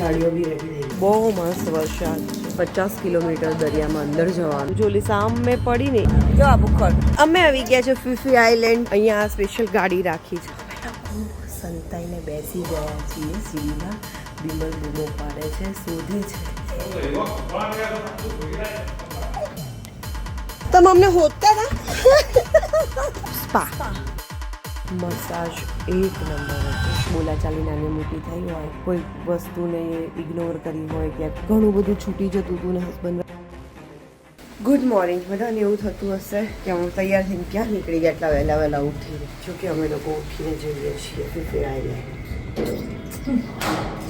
ગાડીઓ બી રેડી થઈ બહુ મસ્ત વરસાદ. પચાસ કિલોમીટર દરિયામાં અંદર જવાનું. જોલી સામે પડી ને જો આ બુખર. અમે આવી ગયા છે ફિફી આઈલેન્ડ. અહીંયા સ્પેશિયલ ગાડી રાખી છે. સંતાઈને બેસી ગયા છીએ. સીડીમાં બીમર બૂમો પાડે છે શોધે છે. તમે અમને હોતા હતા સ્પા મસાજ એક નંબર હતો. બોલાચાલી નાની મોટી થઈ હોય કોઈ વસ્તુને ઇગ્નોર કરી હોય કે ઘણું બધું છૂટી જતું હતું ને હસબન્ડ ગુડ મોર્નિંગ બધાને એવું થતું હશે કે હું તૈયાર થઈને ક્યાં નીકળી ગયા એટલા વહેલા વહેલા ઉઠીને જોકે અમે લોકો ઉઠીને જઈએ છીએ ફેરાઈને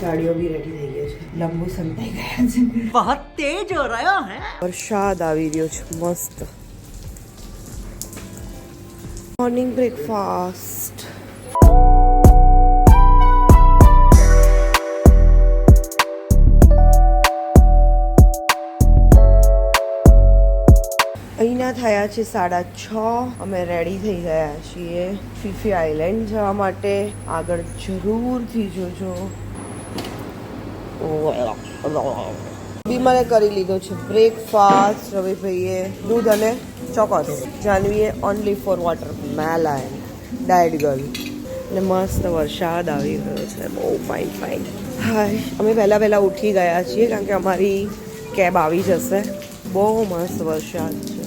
સાડીઓ બી રેડી થઈ ગઈ છે. લંબુ સંતાઈ ગયા છે. બહુ તેજ હો રહ્યો હે. વરસાદ આવી રહ્યો છે મસ્ત. મોર્નિંગ બ્રેકફાસ્ટ અહીંના થયા છે સાડા છ. અમે રેડી થઈ ગયા છીએ ફીફી આઈલેન્ડ જવા માટે. આગળ જરૂરથી જોજો. બી મને કરી લીધો છે બ્રેકફાસ્ટ રવિભાઈએ દૂધ અને Chocos જાનવીએ only for watermelon diet girl અને મસ્ત વરસાદ આવી ગયો છે. બહુ ફાઇન ફાઇન હાય. અમે વહેલા વહેલા ઉઠી ગયા છીએ કારણ કે અમારી કેબ આવી જશે. બહુ મસ્ત વરસાદ છે.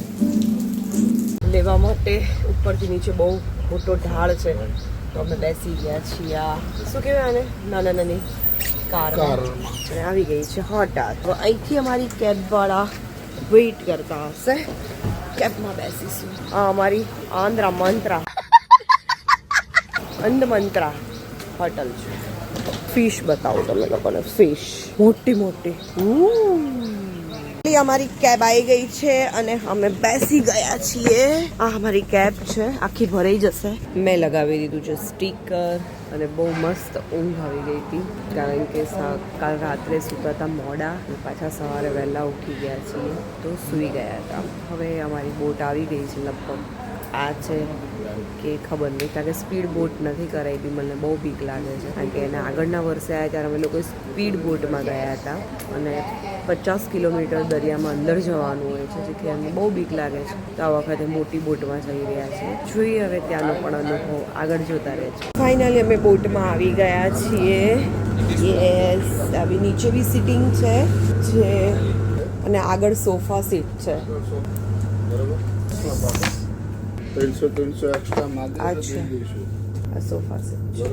લેવા માટે ઉપરથી નીચે બહુ મોટો ઢાળ છે. તો અમે બેસી ગયા છીએ આ. શું કહેવાય આને? નાના નાની કાર આવી ગઈ છે. હોટા તો અહીંથી અમારી કેબવાળા વેઇટ કરતા હશે. કેબમાં બેસીશું આ અમારી આંધ્રા મંત્રા. અંધ મંત્રા હોટલ છે. ફિશ બતાવો તમે લોકોને ફિશ મોટી મોટી. અમારી કેબ આવી ગઈ છે અને અમે બેસી ગયા છીએ. આ અમારી કેબ છે. આખી ભરાઈ જશે. મેં લગાવી દીધું છે સ્ટીકર અને બહુ મસ્ત ઊંઘ આવી ગઈ હતી. કારણ કે કાલ રાત્રે સૂતા હતા મોડા પાછા સવારે વહેલા ઉઠી ગયા છીએ. તો સૂઈ ગયા હતા. હવે અમારી બોટ આવી ગઈ છે લગભગ. આ છે કે ખબર નહીં. કારણ કે સ્પીડ બોટ નથી કરાવી મને, બહુ બીક લાગે છે. કારણ કે એના આગળના વર્ષે આવ્યા ત્યારે અમે લોકો સ્પીડ બોટમાં ગયા હતા. અને પચાસ કિલોમીટર દરિયામાં અંદર જવાનું હોય છે, જેથી અમને બહુ બીક લાગે છે. તો આ વખતે મોટી બોટમાં જઈ રહ્યા છીએ જોઈએ હવે ત્યાંનો પણ અનુભવ આગળ જોતા રહે છે ફાઇનલી અમે બોટમાં આવી ગયા છીએ. યસ આવી નીચે બી સિટિંગ છે, જે અને આગળ સોફા સીટ છે. ત્રણસો ત્રણસો એક્સ્ટ્રા માંગે આ સોફા સીટ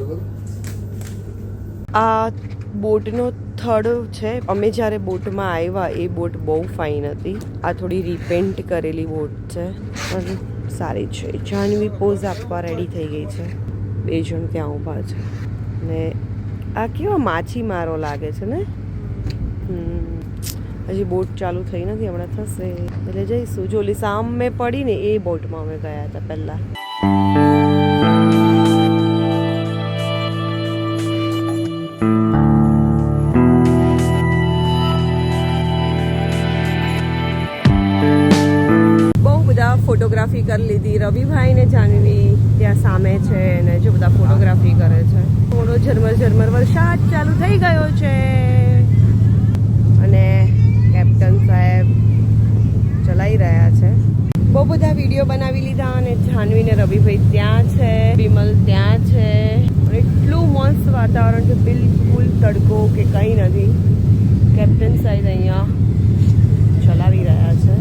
આ બોટનો થડ છે. અમે જ્યારે બોટમાં આવ્યા એ બોટ બહુ ફાઇન હતી. આ થોડી રિપેન્ટ કરેલી બોટ છે. પણ સારી છે. જાનવી પોઝ આપવા રેડી થઈ ગઈ છે. બે જણ ત્યાં ઊભા છે. ને આ કેવો માછીમારો લાગે છે ને? હમ. હજી બોટ ચાલુ થઈ નથી, હમણાં થશે. એટલે જઈશું. જો ઓલી સામે પડી ને એ બોટમાં અમે ગયા હતા પહેલાં. રવિભાઈ ત્યાં છે, વિમલ ત્યાં છે. એટલું મસ્ત વાતાવરણ છે, બિલકુલ તડકો કે કંઈ નથી. કેપ્ટન સાહેબ અહીંયા ચલાવી રહ્યા છે.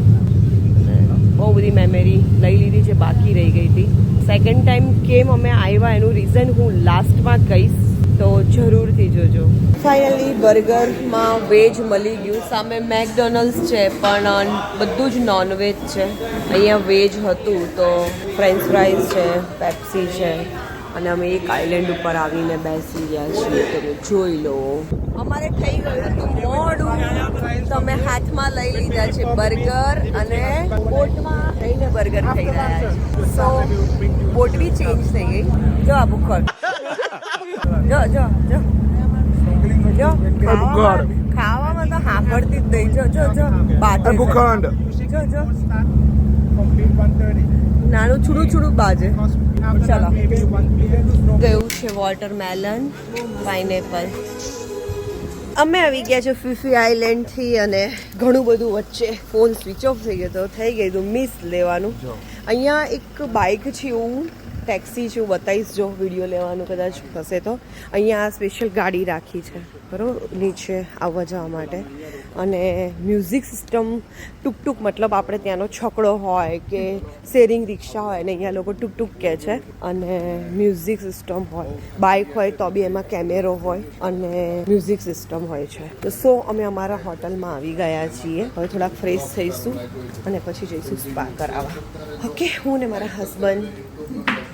બહુ બધી મેમરી લઈ લીધી છે, બાકી રહી ગઈ હતી. સેકન્ડ ટાઈમ કેમ અમે આવ્યા એનું રીઝન હું લાસ્ટમાં કહીશ. તો જરૂરથી જોજો. ફાઇનલી બર્ગરમાં વેજ મળી ગયું. સામે મેકડોનલ્ડ્સ છે, પણ બધું જ નોનવેજ છે. અહીંયા વેજ હતું તો ફ્રેન્ચ ફ્રાઈઝ છે પેપ્સી છે, અને અમે એક આઇલેન્ડ ઉપર આવીને બેસી ગયા છીએ. તમે જોઈ લો. અમારે થઈ ગયું મોડું. તમે હાથમાં લઈ લીધા છે બર્ગર અને બોટમાં રહીને બર્ગર ખાઈ રહ્યા છે સો બોટ બી ચેન્જ થઈ ગઈ. જો આ બુખર. જો જો જો. જો ખાવામાં ખાવામાં તો હાંફળતી જ નહીં જો જો જો. બાજે. ભૂખંડ. જો જો. નાનું છૂડું છૂડું બાજે. ચલો. ગયું છે વોટરમેલન પાઇનેપલ. અમે આવી ગયા છે ફિફી આઈલેન્ડથી અને ઘણું બધું વચ્ચે ફોન સ્વિચ ઓફ થઈ ગયો તો થઈ ગયું હતું મિસ લેવાનું. અહીંયા એક બાઇક છે એવું. ટેક્સી છે બતાવીશ જો વીડિયો લેવાનું કદાચ થશે તો. અહીંયા આ સ્પેશિયલ ગાડી રાખી છે, બરાબર? નીચે આવવા જવા માટે. અને મ્યુઝિક સિસ્ટમ ટૂંક ટૂંક મતલબ આપણે ત્યાંનો છકડો હોય કે શેરિંગ રિક્ષા હોય ને અહીંયા લોકો ટૂંક ટૂંક કહે છે. અને મ્યુઝિક સિસ્ટમ હોય. બાઇક હોય તો બી એમાં કેમેરો હોય અને મ્યુઝિક સિસ્ટમ હોય છે. તો સો અમે અમારા હોટલમાં આવી ગયા છીએ. હવે થોડાક ફ્રેશ થઈશું અને પછી જઈશું સ્પા કરાવવા. ઓકે હું ને મારા હસબન્ડ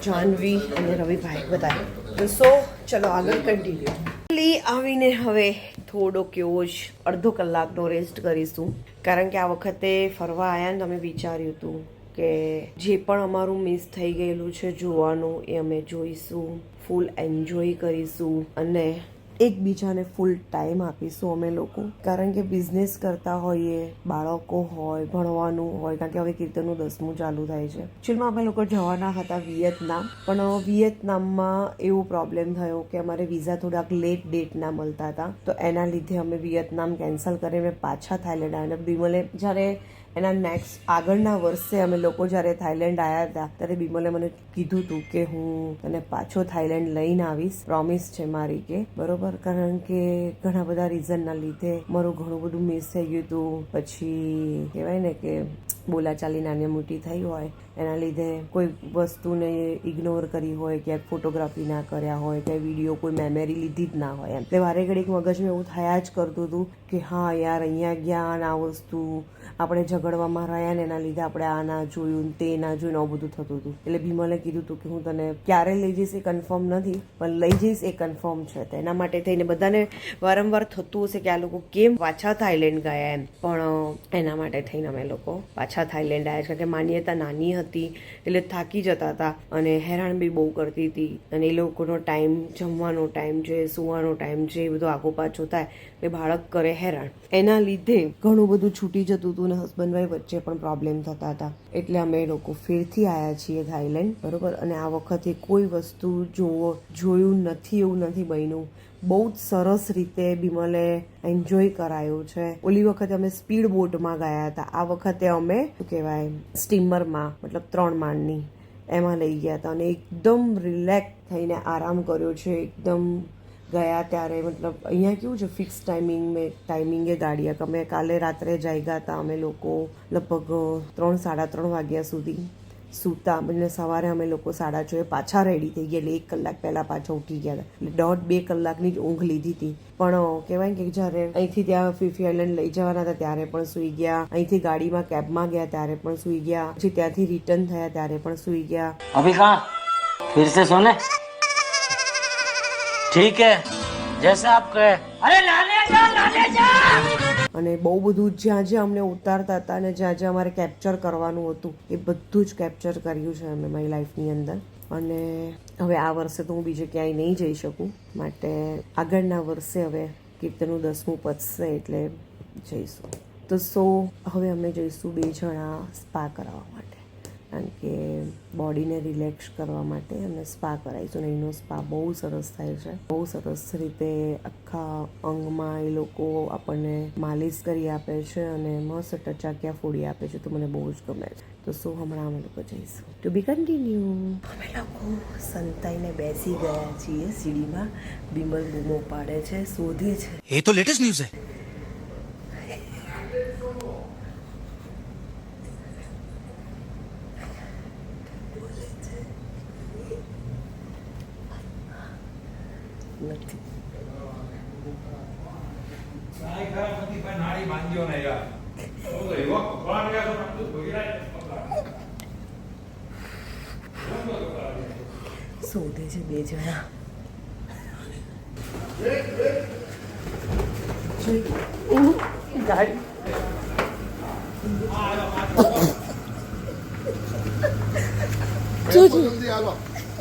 જાહ્નવી અને રવિભાઈ બધા સો, ચલો આગળ કન્ટિન્યુ લી આવીને હવે થોડોક એવો જ અડધો કલાકનો રેસ્ટ કરીશું. કારણ કે આ વખતે ફરવા આવ્યા ને તો અમે વિચાર્યું હતું કે જે પણ અમારું મિસ થઈ ગયેલું છે જોવાનું એ અમે જોઈશું ફૂલ એન્જોય કરીશું અને એકબીજાને ફૂલ ટાઈમ આપીશું અમે લોકો. કારણ કે બિઝનેસ કરતા હોઈએ, બાળકો હોય, ભણવાનું હોય, કારણ કે હવે કીર્તનનું દસમું ચાલુ થાય છે. એકચ્યુઅલમાં અમે લોકો જવાના હતા વિયેતનામ, પણ વિયેતનામમાં એવો પ્રોબ્લેમ થયો કે અમારે વિઝા થોડાક લેટ ડેટના મળતા હતા. તો એના લીધે અમે વિયેતનામ કેન્સલ કરીને પાછા થાઈલેન્ડ આવ્યા અને બિમલે જ્યારે એના નેક્સ્ટ આગળના વર્ષે અમે લોકો જ્યારે થાઈલેન્ડ આવ્યા હતા, ત્યારે બિમલે મને કીધું હતું કે હું તને પાછો થાઈલેન્ડ લઈને આવીશ. પ્રોમિસ છે મારી કે, બરોબર? કારણ કે ઘણા બધા રીઝનના લીધે મારું ઘણું બધું મિસ થઈ ગયું હતું. પછી કહેવાય ને કે બોલાચાલી નાની મોટી થઈ હોય. એના લીધે કોઈ વસ્તુને ઇગ્નોર કરી હોય, ક્યાંક ફોટોગ્રાફી ના કર્યા હોય ક્યાંય વીડિયો કોઈ મેમરી લીધી જ ના હોય એમ. એટલે વારે ઘડીક મગજમાં એવું થયા જ કરતું હતું કે હા યાર, અહીંયા ગયા આ વસ્તુ આપણે ઝઘડવામાં રહ્યા ને એના લીધે આપણે આ ના જોયું, તે ના જોયું આવું બધું થતું હતું. એટલે ભીમલે કીધું હતું કે હું તને ક્યારે લઈ જઈશ એ કન્ફર્મ નથી, પણ લઈ જઈશ એ કન્ફર્મ છે. તો એના માટે થઈને બધાને વારંવાર થતું હશે કે આ લોકો કેમ પાછા થાઈલેન્ડ ગયા એમ. પણ એના માટે થઈને અમે લોકો પાછા થાઈલેન્ડ આવ્યા કારણ કે માન્યતા નાની હતી, એટલે થાકી જતા હતા અને હેરાન બી બહુ કરતી હતી. અને એ લોકોનો ટાઈમ, જમવાનો ટાઈમ છે સુવાનો ટાઈમ છે એ બધું આગો પાછો થાય, એટલે બાળક કરે હેરાન. એના લીધે ઘણું બધું છૂટી જતું હતું ને હસબન્ડ વાઈફ વચ્ચે પણ પ્રોબ્લેમ થતા હતા. એટલે અમે લોકો ફેરથી આવ્યા છીએ થાઈલેન્ડ, બરોબર? અને આ વખતે કોઈ વસ્તુ જોવો, જોયું નથી એવું નથી બન્યું. બહુ જ સરસ રીતે બિમલે એન્જોય કરાયું છે. ઓલી વખતે અમે સ્પીડ બોટમાં ગયા હતા. આ વખતે અમે, શું કહેવાય, સ્ટીમરમાં, મતલબ ત્રણ માળની, એમાં લઈ ગયા હતા અને એકદમ રિલેક્સ થઈને આરામ કર્યો છે. એકદમ ગયા ત્યારે, મતલબ અહીંયા કેવું છે ફિક્સ ટાઈમિંગ મેં ટાઈમિંગે ગાડી કે અમે કાલે રાત્રે જાગ્યા હતા, અમે લોકો લગભગ ત્રણ, સાડા ત્રણ વાગ્યા સુધી. સૂતા, એટલે સવારે અમે લોકો સાડા છએ પાછા રેડી થઈ ગયા, એટલે એક કલાક પહેલાં પાછા ઉઠી ગયા હતા. એટલે દોઢ, બે કલાકની જ ઊંઘ લીધી હતી. પણ કહેવાય કે જ્યારે અહીંથી ત્યાં ફિફી આઇલેન્ડ લઈ જવાના હતા, ત્યારે પણ સુઈ ગયા. અહીંથી ગાડીમાં, કેબમાં ગયા, ત્યારે પણ સુઈ ગયા. પછી ત્યાંથી રિટર્ન થયા, ત્યારે પણ સુઈ ગયા. અભી કા ફિર સે સોને? ઠીક હે, જૈસા આપ કહે અરે, નાને જા નાને જા! અને બહુ બધું જ્યાં જ્યાં અમને ઉતારતા હતા અને જ્યાં જ્યાં અમારે કેપ્ચર કરવાનું હતું, એ બધું જ કેપ્ચર કર્યું છે અમે મારી લાઈફની અંદર. અને હવે આ વર્ષે તો હું બીજે ક્યાંય નહીં જઈ શકું, માટે આગળના વર્ષે હવે કીર્તનનું દસમું પતશે એટલે જઈશું. તો સો, હવે અમે જઈશું બે જણા સ્પા કરાવવા માટે. કારણ કે બોડીને રિલેક્સ કરવા માટે અમે સ્પા કરાવીશું અને એનો સ્પા બહુ સરસ થાય છે. બહુ સરસ રીતે આખા અંગમાં એ લોકો આપણને માલિશ કરી આપે છે અને મસ્ત ટચાકિયા ફોડી આપે છે તો મને બહુ જ ગમે છે. તો શું હમણાં અમે લોકો જઈશું. ટુ બી કન્ટિન્યુ અમે લોકો સંતાઈને બેસી ગયા છીએ સીડીમાં. બિમલ બૂમો પાડે છે, શોધે છે. એ તો લેટેસ્ટ ન્યૂઝ છે. નથી. શોધે છે બે જણા. ગાડી.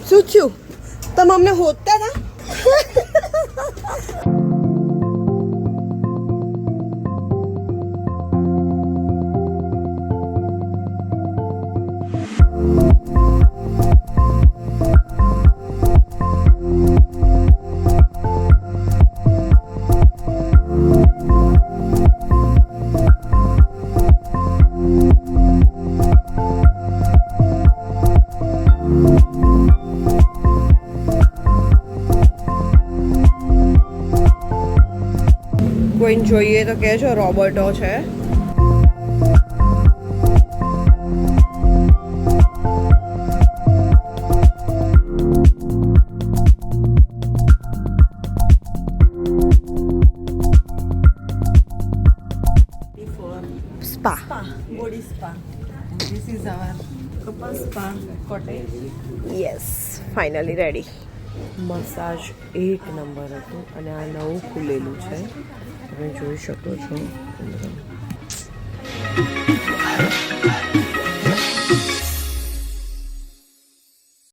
શું થયું? તમે અમને હોતા હતા? Ha ha ha! કોઈને જોઈએ તો કહેજો રોબોટો છે. Spa body spa. This is our couple spa cottage. Yes finally ready massage એક નંબર હતું અને આ નવું ખુલેલું છે. તમે જોઈ શકો છો.